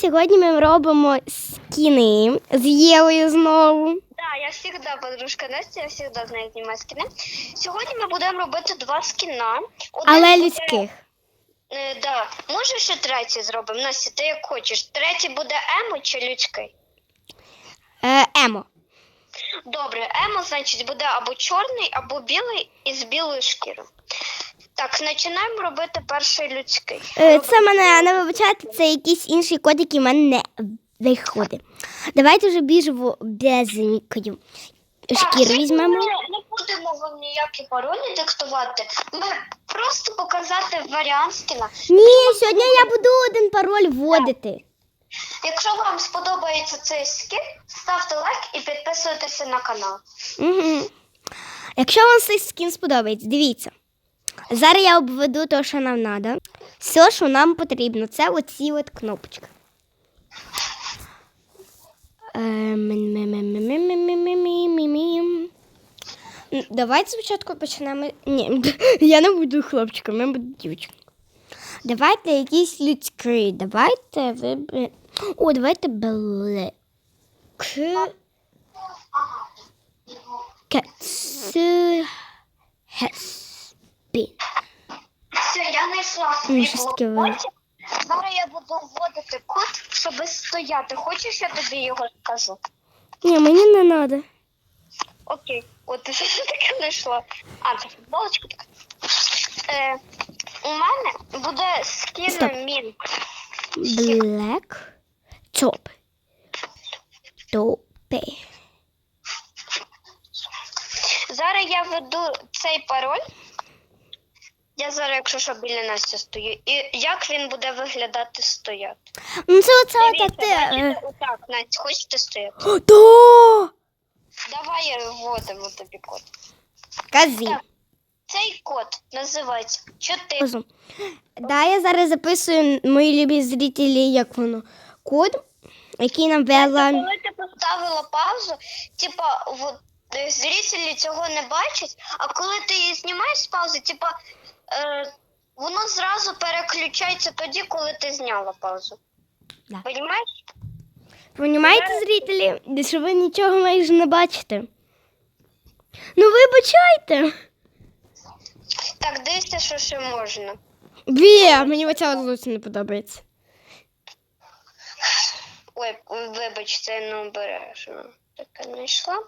сьогодні ми робимо скіни з Євою знову. Да, я всегда подружка Настя, я всегда знаю знімати скіни. Сьогодні ми будемо робити два скіна. Один Але буде- людських. Е, да. Може ще третій зробимо. Настя, ти як хочеш. Третій буде емо чи людський? Е, Емо. Добре, емо, значить, буде або чорний, або білий із білою шкірою. Так, починаємо робити перший людський. Е, це мене не вибачайте, це якийсь інший код, який в мене не виходить. Давайте вже більш в- безлікою шкіру візьмемо. Ми не будемо вам ніякі паролі диктувати. Ми просто показати варіант скіна. Ні, сьогодні я буду один пароль вводити. Якщо вам сподобається цей скін, ставте лайк і підписуйтеся на канал. Угу. Якщо вам цей скін сподобається, дивіться. Зараз я обведу те, що нам треба. Все, що нам потрібно, це оці от кнопочки. Давайте спочатку почнемо. Ні, я не буду хлопчиком, я буду дівчинком. Давайте якісь людські. Давайте виберемо. О, давайте блек. Кецхес. Хеспін. Все, я знайшла свій щось таке. Зараз я буду вводити код, щоб стояти. Хочеш, я тобі його скажу? Ні, мені не треба. Окей, от ти що таке знайшла. А, це футболочка така. Е, у мене буде Стоп. скін Мінк. Black top. Топи. Зараз я веду цей пароль. Я зараз, якщо що, біля Насті стою. І як він буде виглядати стояти? Ну це оце отак ти. е. Отак, Настя, хочете стояти? Да! Давай вводимо тобі код. Казі. Так. Цей код називається 4. Розум. Да, я зараз записую мої любі зрителі, як воно. Код, який нам вела. Коли ти поставила паузу, типа е, зрителі цього не бачать, а коли ти її знімаєш з паузи, типа е, воно зразу переключається тоді, коли ти зняла паузу. Да. Понімаєш? Понімаєте, зрителі, що ви нічого майже не бачите. Ну, вибачайте. Так, дивіться, що ще можна. Бі, мені оця зовсім не подобається. Ой, вибач, це необережно. Таке не йшла.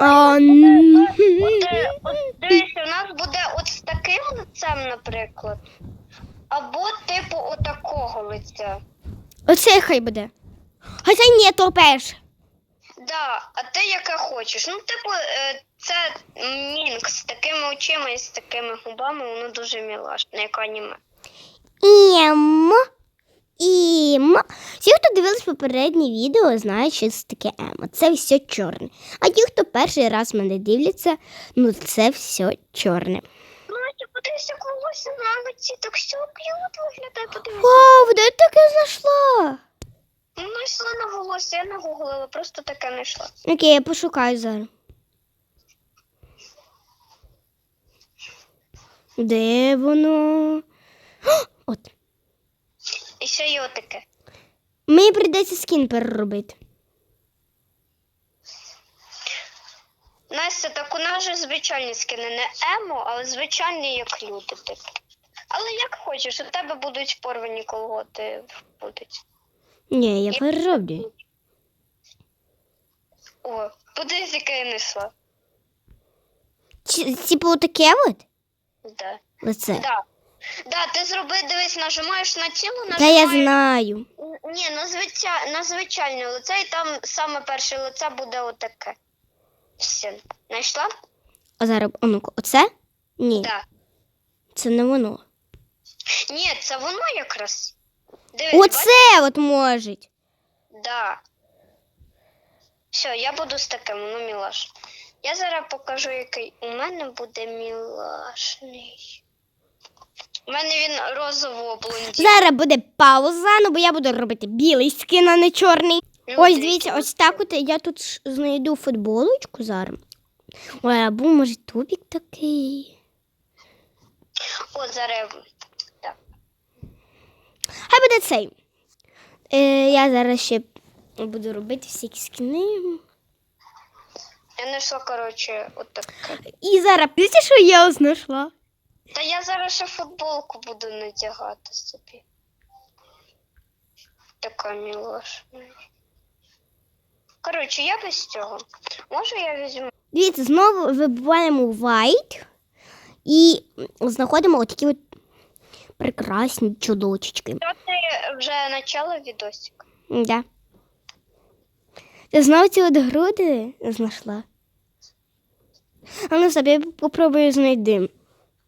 А, От, от дивіться, у нас буде от з таким лицем, наприклад. Або типу отакого лиця. Оце хай буде. Хоча ні, то перше. Да, а ти яке хочеш? Ну, типу, е, це мінк з такими очима і з такими губами, воно дуже мілашне, як аніме. Ім. Ім. Всі, хто дивились попереднє відео, знають, що це таке емо. Це все чорне. А ті, хто перший раз мене дивляться, ну це все чорне. Настя, подивися, як волосся на лиці, так все к'ют виглядає, подивися. Вау, де ти таке знайшла? Ну, йшла на волосся, я не гуглила, просто таке не йшла. Окей, я пошукаю зараз. Де воно? От. І ще й отаке. Мені прийдеться скін переробити. Настя, так у нас же звичайні скини, не емо, але звичайні, як люди, типу. Але як хочеш, у тебе будуть порвані колготи будуть. Ні, я перероблю. О, подивись, яке я несла. Чи- Типу таке от? Да. Оце. Да. Да, ти зроби, дивись, нажимаєш на тіло, Та нажимаєш. я знаю. Ні, на, звичай... на звичайне лице, і там саме перше лице буде отаке. Все. Знайшла? А зараз, а ну оце? Ні, Да. це не воно. Ні, це воно якраз. Дивись? Оце от може. Да. Все, я буду з таким, воно мілаш. Я зараз покажу, який у мене буде мілашний. У мене він розового блондін. Зараз буде пауза, ну бо я буду робити білий скін, а не чорний. Ось дивіться, ось так от я тут знайду футболочку зараз. Ой, або може тубік такий. О, зараз. Так. Хай буде цей. Е, я зараз ще буду робити всякі скини. Я знайшла, коротше, отаке. І зараз дивіться, що я знайшла. Та я зараз ще футболку буду надягати собі. Така мілашна. Коротше, я без цього. Може я візьму. Дивіться, знову вибиваємо white і знаходимо отакі от прекрасні чудочечки. Ти вже почала відосик? Да. Ти знову ці от груди знайшла. А ну собі попробую знайти.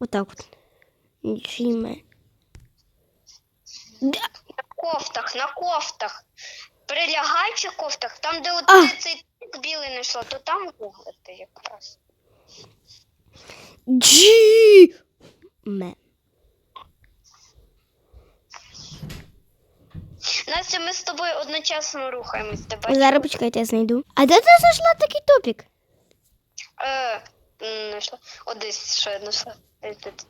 Отак от. Нічиме. Да. На кофтах, на кофтах. Прилягайчих кофтах, там, де от А! цей тик білий знайшла, то там гуглити якраз. Джі. Ме. Настя, ми з тобою одночасно рухаємось, ти бачиш? Зараз почекайте, я знайду. А де ти знайшла такий топік? Е, знайшла. О, десь ще знайшла. Тут.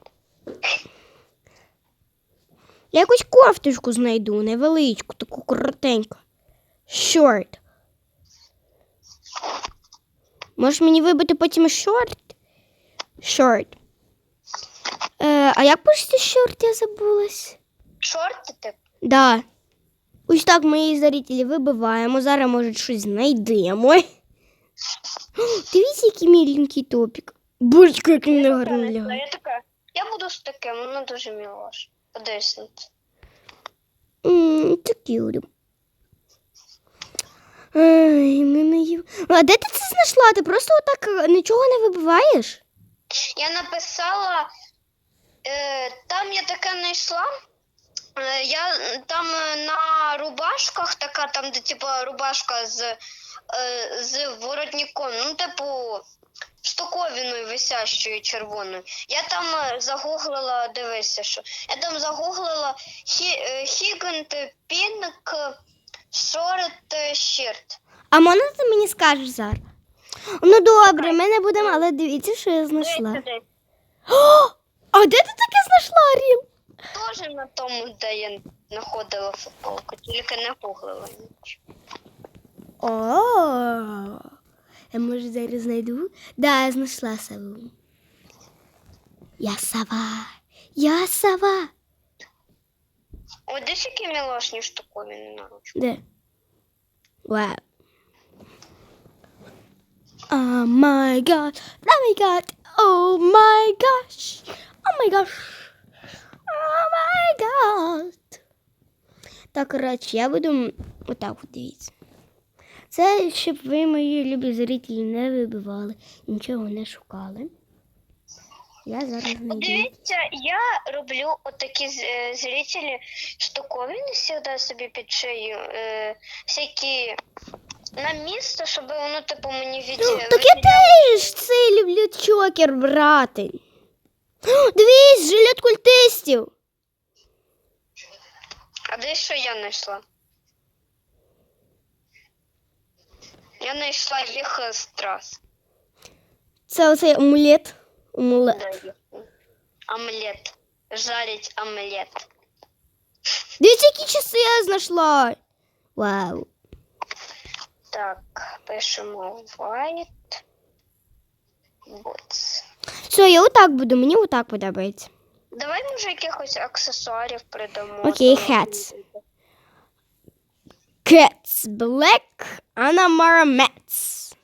Я якусь кофточку знайду, невеличку, таку коротеньку. Шорт. Можеш мені вибити потім шорт? Шорт. Е, а як пишеться шорт, я забулась? Шорти, типу? Да. Ось так ми її вибиваємо. Зараз, може, щось знайдемо. Дивіться, який міленький топік. Боже, як він гарно Я така, я буду з таким, воно дуже мілош. Подивись на це. Такі урі. Ай, мене їв. А де ти це знайшла? Ти просто отак е, нічого не вибиваєш? Я написала, е, там я таке знайшла. Е, я там е, на рубашках така, там, де типу рубашка з, е, з воротником, ну, типу, штуковиною висящою червоною. Я там е, загуглила, дивися, що. Я там загуглила е, хігент пінк шорт щирт. А можна ти мені скажеш зараз? Ну добре, ми не будемо, але дивіться, що я знайшла. О, а де ти таке знайшла, Аріл? Теж на тому, де я знаходила футболку, тільки не гуглила нічого. О, я може зараз знайду? Да, я знайшла сову. Я сова. Я сова. О, десь які мілошні штуковини на ручку. Де? Вау. Oh my god. Oh my god. Oh my gosh. Oh my gosh. Oh my god. Так, коротше, я буду м, отак от дивіться. Це щоб ви, мої любі зрителі, не вибивали, нічого не шукали. Я зараз знайду. Дивіться, я роблю отакі е, зрителі штуковини завжди собі під шию. Е, всякі на місце, щоб воно типу мені від... Так я теж це люблю чокер брати. О, Дивись, жилет культистів. А де що я знайшла? Я знайшла їх е, з трас. Це оцей амулет. Амулет. Де їх? Омлет. Жарить омлет. Дивіться, які часи я знайшла. Вау. Так, пишемо white boots. Все, я отак буду, мені отак подобається. Давай, може, якихось аксесуарів придамо. Окей, Там, hats. Cats Black Анамара мэтс.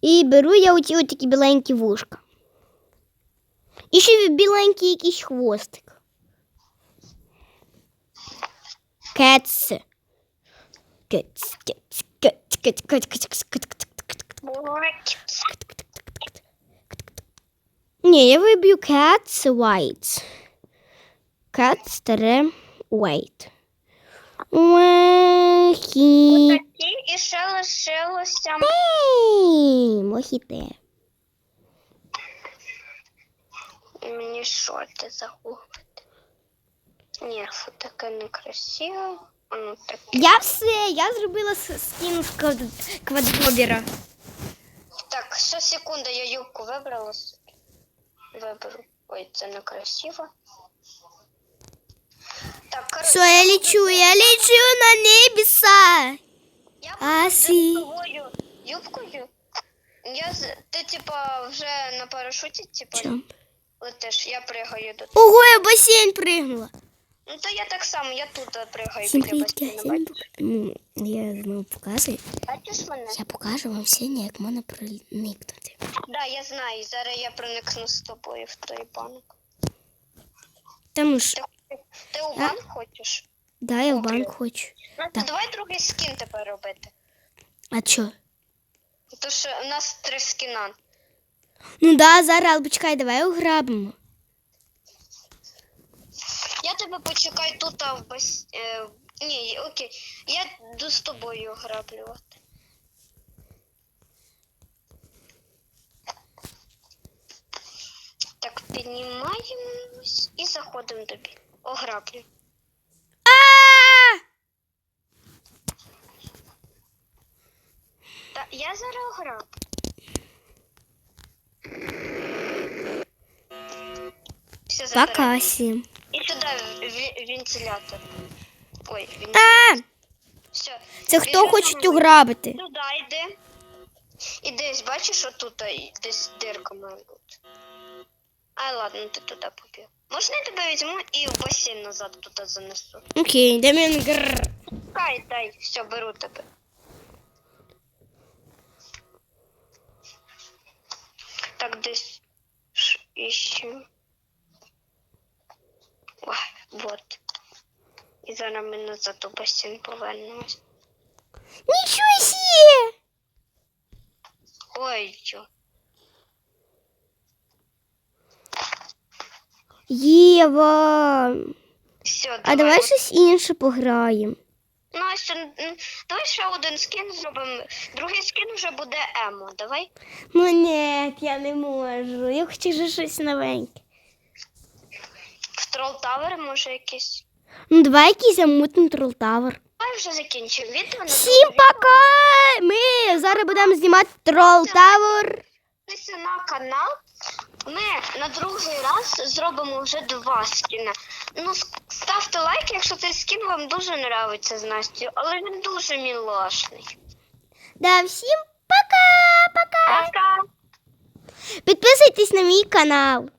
И беру я у оці такие беленькие вушка. І ще біленький якийсь хвостик. кэтс, кэтс, кэтс, кэтс, кэтс, кэтс, кэтс, кэтс, кэтс, Ні, я виб'ю cats white. Cats старе. White. Мохі. Такі і ще лишилося. Ей, Мохіте. Мені шорти загуглити. Ні, фу, таке некрасиво. Ну таке. Я все, я зробила скін з квадробіра. Так, ще секунда, я юбку вибрала. Виберу. Ой, це некрасиво. Так, Все, я лечу, я лечу на небеса. Я А, буду сі. з юбкою. Я. Ти, типа, вже на парашуті, типа, Чом? летиш, я пригаю до тебе. Ого, я в басейн пригнула. Ну то я так само, я тут е, пригаю Всім біля привіт, басейну. всім Бачиш? Ну, я знову показую. Бачиш мене? Я покажу вам сьогодні, як можна проникнути. Да, я знаю. Зараз я проникну з тобою в той банк. Тому що, Ти, ти у банк хочеш? да, я в банк хочу. Ну, то Так. давай другий скін тепер робити. А чо? То що у нас три скіна. Ну да, зараз, але почекай, давай ограбимо. Я тебе почекаю тут, а в бас... Е, ні, окей. Я йду з тобою ограблювати. Так, піднімаємось і заходимо тобі. Ограблю. А! Та я зараз ограблю. Все. Пока всім. І сюди ві- вентилятор. Ой, вентилятор. А! Все. Це хто хоче ограбити? Туди йди. І десь, бачиш, що тут а, десь дирка має бути. Ай, ладно, ти туди побіг. Можна я тебе візьму і в басейн назад туди занесу? Окей, де він гр. Дай, дай, все, беру тебе. Так, десь ш- іще. Ой, вот. І зараз ми назад у басейн повернемось. Нічого сі! Ой, чо. Єва. Все, давай. А давай щось інше пограємо. Ну, ще, м, давай ще один скін зробимо. Другий скін вже буде емо. Давай. Ну ні, я не можу. Я хочу вже щось новеньке. В Трол Тавер може якийсь. Ну давай якийсь замутний Трол Тавер. Давай вже закінчимо відео. на Всім пока! Ми зараз будемо знімати Трол Тавер. Підписуйся на канал. Ми на другий раз зробимо вже два скіна. Ну, ставте лайк, якщо цей скін вам дуже подобається з Настю, але він дуже мілашний. Да, всім пока! Пока! Пока! Підписуйтесь на мій канал.